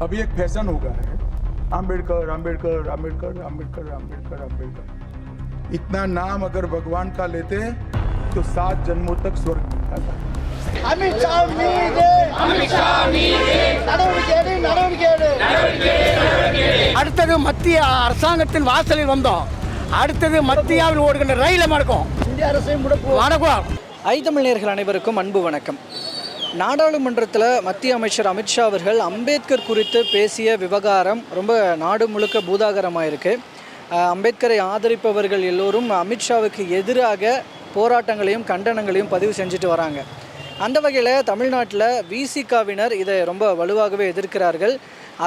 अभी एक फैशन हो गया है आम्बेडकर आम्बेडकर आम्बेडकर आम्बेडकर आम्बेडकर आम्बेडकर इतना नाम अगर भगवान का लेते तो सात जन्मों तक स्वर्ग मिलता था அமித்ஷா மீது நடவடிக்கை எடு நடவடிக்கை எடு அடுத்தது மத்திய அரசாங்கத்தின் வாசலில் வந்தோம் அடுத்தது மத்தியாவில் ஓடுகின்ற ரயிலை மடக்கும் இந்திய அரசை முடக்கு வணக்கம் ஐத்தமிழ் நேயர்கள் அனைவருக்கும் அன்பு வணக்கம் நாடாளுமன்றத்தில் மத்திய அமைச்சர் அமித்ஷா அவர்கள் அம்பேத்கர் குறித்து பேசிய விவகாரம் ரொம்ப நாடு முழுக்க பூதாகரமாக இருக்குது அம்பேத்கரை ஆதரிப்பவர்கள் எல்லோரும் அமித்ஷாவுக்கு எதிராக போராட்டங்களையும் கண்டனங்களையும் பதிவு செஞ்சுட்டு வராங்க. அந்த வகையில் தமிழ்நாட்டில் விசிகாவினர் இதை ரொம்ப வலுவாகவே எதிர்க்கிறார்கள்.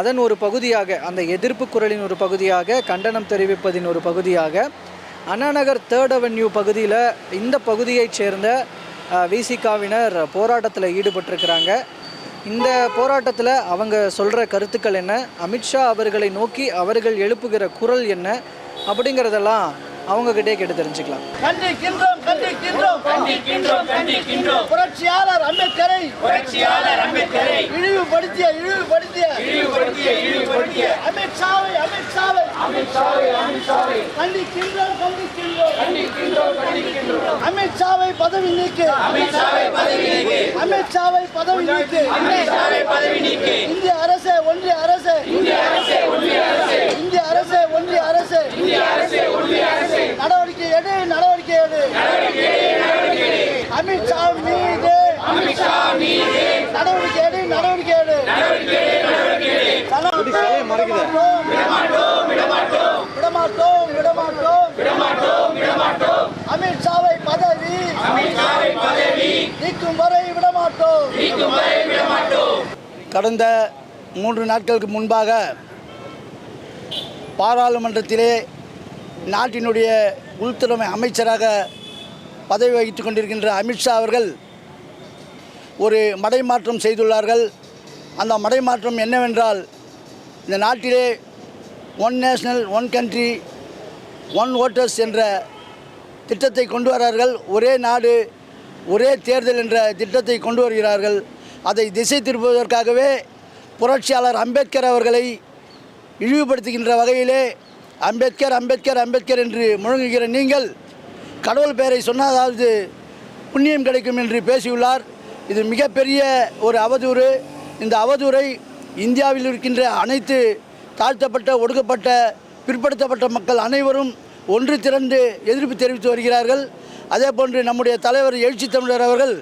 அதன் ஒரு பகுதியாக அந்த எதிர்ப்பு குரலின் ஒரு பகுதியாக கண்டனம் தெரிவிப்பதின் ஒரு பகுதியாக அண்ணாநகர் தேர்ட் அவென்யூ பகுதியில் இந்த பகுதியைச் சேர்ந்த விசிகாவினர் போராட்டத்தில் ஈடுபட்டிருக்கிறாங்க. இந்த போராட்டத்தில் அவங்க சொல்கிற கருத்துக்கள் என்ன? அமித்ஷா அவர்களை நோக்கி அவர்கள் எழுப்புகிற குரல் என்ன? அப்படிங்கிறதெல்லாம் அவங்கக்கிட்டே கேட்டு தெரிஞ்சுக்கலாம். கண்டிக்கின்றோம் கண்டிக்கின்றோம் கண்டிக்கின்றோம் கண்டிக்கின்றோம். புரட்சியாளர் அம்பேத்கரை புரட்சியாளர் அம்பேத்கரை இழிவுபடுத்திய இழிவுபடுத்திய. இழிவுபடுத்திய. அமித்ஷாவை அமித்ஷாவை கண்டிக்கின்றோம் கண்டிக்கின்றோம். கண்டிக்கின்றோம் கண்டிக்கின்றோம். அமித்ஷாவை பதவி நீக்கு. அமித்ஷாவை பதவி நீக்கு. அமித்ஷாவை பதவி நீக்கு. அமித்ஷாவை பதவி நீக்கு. இந்திய அரசு ஒன்றிய அரசு. இந்திய அரசு ஒன்றிய அரசு. இந்திய அரசு ஒன்றிய அரசு. இந்திய அரசு ஒன்றிய அரசு. நடவடிக்கை எடு நடவடிக்கை எடு. அமித்ஷா மீது. அமித்ஷா மீது. நடவடிக்கை எடு நடவடிக்கை எடு. விடமாட்டோம் விடமாட்டோம் விடமாட்டோம். விடமாட்டோம் விடமாட்டோம். அமித்ஷாவை பதவி. அமித்ஷாவை பதவி. நீக்கும் வரை விடமாட்டோம். நீக்கும் வரை விடமாட்டோம். கடந்த மூன்று நாட்களுக்கு முன்பாக பாராளுமன்றத்திலே நாட்டினுடைய உள்துறை அமைச்சராக பதவி வகித்துக் கொண்டிருக்கின்ற அமித்ஷா அவர்கள் ஒரு மடைமாற்றம் செய்துள்ளார்கள். அந்த மடைமாற்றம் என்னவென்றால் இந்த நாட்டிலே one nation one country one voters என்ற திட்டத்தை கொண்டு வரார்கள். ஒரே நாடு ஒரே தேர்தல் என்ற திட்டத்தை கொண்டு வருகிறார்கள். அதை திசை திருப்புவதற்காகவே புரட்சியாளர் அம்பேத்கர் அவர்களை இழிவுபடுத்துகின்ற வகையிலே அம்பேத்கர் அம்பேத்கர் அம்பேத்கர் என்று முழங்குகிற நீங்கள் கடவுள் பெயரை சொன்னதாவது புண்ணியம் கிடைக்கும் என்று பேசியுள்ளார். இது மிகப்பெரிய ஒரு அவதூறு. இந்த அவதூறை இந்தியாவில் இருக்கின்ற அனைத்து தாழ்த்தப்பட்ட ஒடுக்கப்பட்ட பிற்படுத்தப்பட்ட மக்கள் அனைவரும் ஒன்று திரண்டு எதிர்ப்பு தெரிவித்து வருகிறார்கள். அதே போன்று நம்முடைய தலைவர் எழுச்சி தமிழர் அவர்கள்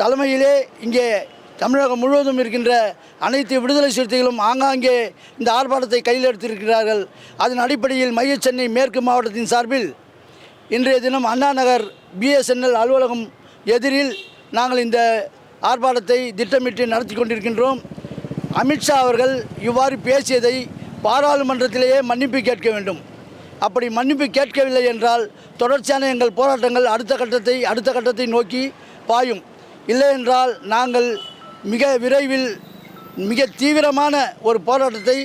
தலைமையிலே இங்கே தமிழகம் முழுவதும் இருக்கின்ற அனைத்து விடுதலை சிறுத்தைகளும் ஆங்காங்கே இந்த ஆர்ப்பாட்டத்தை கையில் எடுத்திருக்கிறார்கள். அதன் அடிப்படையில் மைய சென்னை மேற்கு மாவட்டத்தின் சார்பில் இன்றைய தினம் அண்ணா நகர் பிஎஸ்என்எல் அலுவலகம் எதிரில் நாங்கள் இந்த ஆர்ப்பாட்டத்தை திட்டமிட்டு நடத்தி கொண்டிருக்கின்றோம். அமித்ஷா அவர்கள் இவ்வாறு பேசியதை பாராளுமன்றத்திலேயே மன்னிப்பு கேட்க வேண்டும். அப்படி மன்னிப்பு கேட்கவில்லை என்றால் தொடர்ச்சியான எங்கள் போராட்டங்கள் அடுத்த கட்டத்தை அடுத்த கட்டத்தை நோக்கி பாயும். இல்லை என்றால் நாங்கள் மிக விரைவில் மிக தீவிரமான ஒரு போராட்டத்தை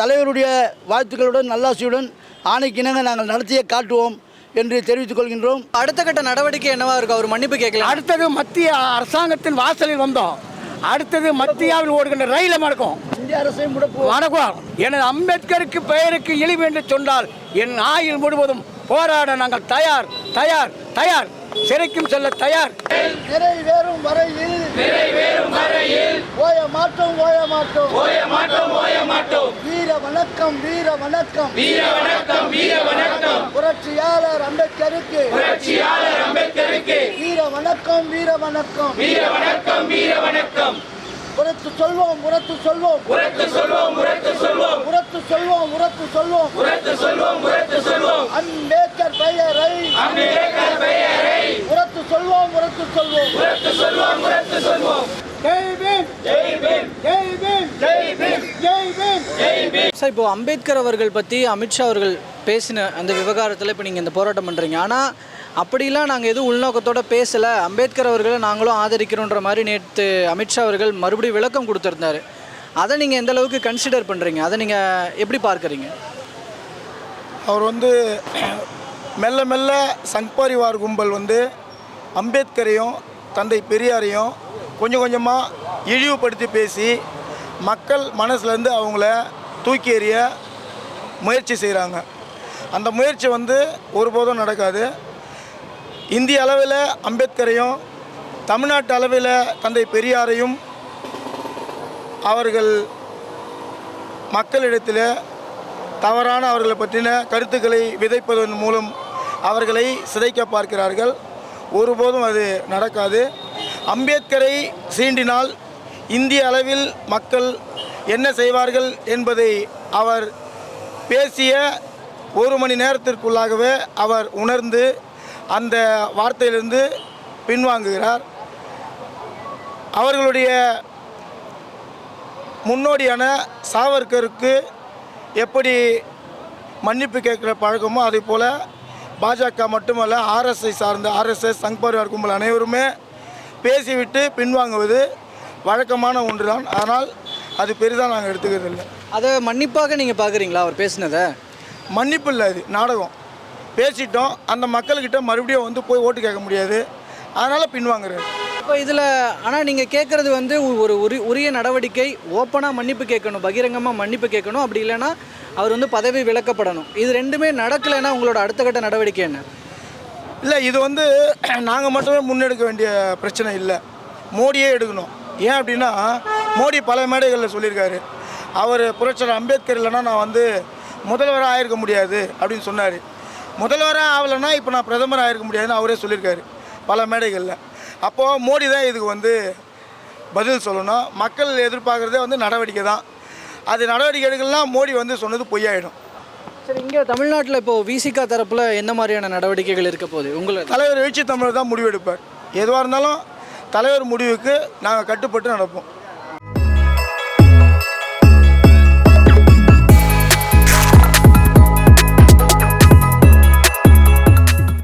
தலைவருடைய வாழ்த்துக்களுடன் நல்லாசியுடன் ஆணைக்கிணங்க நாங்கள் நடத்தியே காட்டுவோம் என்று தெரிவித்துக் கொள்கின்றோம். அடுத்த கட்ட நடவடிக்கை என்னவா இருக்கும் அவர் மன்னிப்பு கேட்கலாம் அடுத்தது மத்திய அரசாங்கத்தின் வாசலில் வந்தோம். அடுத்தது மத்தியாவில் ஓடுகின்ற ரயிலை மடக்கும் இந்திய அரசை முடக்கு வணக்கம். எனது அம்பேத்கருக்கு பெயருக்கு இழிவு என்று சொன்னால் என் ஆயுள் முழுவதும் போராட நாங்கள் தயார் தயார் தயார். சிறைக்கும் செல்ல தயார். நிறைவேறும் வரையில் நிறைவேறும் வரையில். ஓய மாட்டோம் ஓய மாட்டோம் வணக்கம் வீர வணக்கம். வீர வணக்கம் வீர வணக்கம். புரட்சியாளர் அம்பேத்கருக்கு. புரட்சியாளர் அம்பேத்கருக்கு. வீர வணக்கம் வீர வணக்கம். வீர வணக்கம் வீர வணக்கம். உரத்து சொல்வோம் உரத்து சொல்வோம். உரத்து சொல்வோம் உரத்து சொல்வோம். உரத்து சொல்வோம் உரத்து சொல்வோம். உரத்து சொல்வோம் உரத்து சொல்வோம். அம்பேத்கர் பெயரை. அம்பேத்கர் பெயரை. உரத்து சொல்வோம் உரத்து சொல்வோம். உரத்து சொல்வோம் உரத்து சொல்வோம். ஜெய் பீம். ஜெய் பீம். ஜெய் பீம். சார் இப்போ அம்பேத்கர் அவர்கள் பற்றி அமித்ஷா அவர்கள் பேசின அந்த விவகாரத்தில் இப்போ நீங்கள் இந்த போராட்டம் பண்ணுறீங்க ஆனால் அப்படிலாம் நாங்கள் எதுவும் உள்நோக்கத்தோட பேசலை. அம்பேத்கர் அவர்களை நாங்களும் ஆதரிக்கிறோன்ற மாதிரி நேற்று அமித்ஷா அவர்கள் மறுபடியும் விளக்கம் கொடுத்துருந்தாரு. அதை நீங்கள் எந்த அளவுக்கு கன்சிடர் பண்ணுறீங்க அதை நீங்கள் எப்படி பார்க்குறீங்க? அவர் வந்து மெல்ல மெல்ல சங்பரிவார் கும்பல் வந்து அம்பேத்கரையும் தந்தை பெரியாரையும் கொஞ்சம் கொஞ்சமாக இழிவுபடுத்தி பேசி மக்கள் மனசுலேருந்து அவங்கள தூக்கி எறிய முயற்சி செய்கிறாங்க. அந்த முயற்சி வந்து ஒருபோதும் நடக்காது. இந்திய அளவில் அம்பேத்கரையும் தமிழ்நாட்டு அளவில் தந்தை பெரியாரையும் அவர்கள் மக்களிடத்தில் தவறான அவர்களை பற்றின கருத்துக்களை விதைப்பதன் மூலம் அவர்களை சிதைக்க பார்க்கிறார்கள். ஒருபோதும் அது நடக்காது. அம்பேத்கரை சீண்டினால் இந்திய அளவில் மக்கள் என்ன செய்வார்கள் என்பதை அவர் பேசிய ஒரு மணி நேரத்திற்குள்ளாகவே அவர் உணர்ந்து அந்த வார்த்தையிலிருந்து பின்வாங்குகிறார். அவர்களுடைய முன்னோடியான சாவர்கருக்கு எப்படி மன்னிப்பு கேட்குற பழக்கமோ அதே போல் பாஜக மட்டுமல்ல ஆர்எஸ்ஐ சார்ந்த ஆர்எஸ்எஸ் சங் பரிவார் கும்பல் அனைவருமே பேசிவிட்டு பின்வாங்குவது வழக்கமான ஒன்றுதான். ஆனால் அது பெரிதாக நாங்கள் எடுத்துக்கிறது இல்லை அதை மன்னிப்பாக நீங்கள் பார்க்குறீங்களா அவர் பேசினதை? மன்னிப்பு இல்லை அது நாடகம். பேசிட்டோம் அந்த மக்கள்கிட்ட மறுபடியும் வந்து போய் ஓட்டு கேட்க முடியாது. அதனால் பின்வாங்குறாரு இப்போ இதில் ஆனால் நீங்கள் கேட்குறது வந்து ஒரு உரி உரிய நடவடிக்கை ஓப்பனாக மன்னிப்பு கேட்கணும் பகிரங்கமாக மன்னிப்பு கேட்கணும் அப்படி இல்லைன்னா அவர் வந்து பதவி விலக்கப்படணும். இது ரெண்டுமே நடக்கலைன்னா உங்களோட அடுத்த கட்ட நடவடிக்கை என்ன? இல்லை இது வந்து நாங்கள் மட்டுமே முன்னெடுக்க வேண்டிய பிரச்சனை இல்லை. மோடியே எடுக்கணும். ஏன் அப்படின்னா மோடி பல மேடைகளில் சொல்லியிருக்காரு. அவர் புரட்சியாளர் அம்பேத்கர் இல்லைன்னா நான் வந்து முதல்வராக ஆயிருக்க முடியாது அப்படின்னு சொன்னார். முதல்வராக ஆகலைன்னா இப்போ நான் பிரதமர் ஆயிருக்க முடியாதுன்னு அவரே சொல்லியிருக்காரு பல மேடைகளில். அப்போது மோடி தான் இதுக்கு வந்து பதில் சொல்லணும். மக்கள் எதிர்பார்க்குறதே வந்து நடவடிக்கை தான். அது நடவடிக்கை எடுக்கலாம் மோடி வந்து சொன்னது பொய்யாயிடும். சரி இங்கே தமிழ்நாட்டில் இப்போ விசிகா தரப்பில் என்ன மாதிரியான நடவடிக்கைகள் இருக்க போகுது? உங்களை தலைவர் எழுச்சி தமிழர் தான் முடிவெடுப்பார். எதுவாக இருந்தாலும் தலைவர் முடிவுக்கு நாங்கள் கட்டுப்பட்டு நடப்போம்.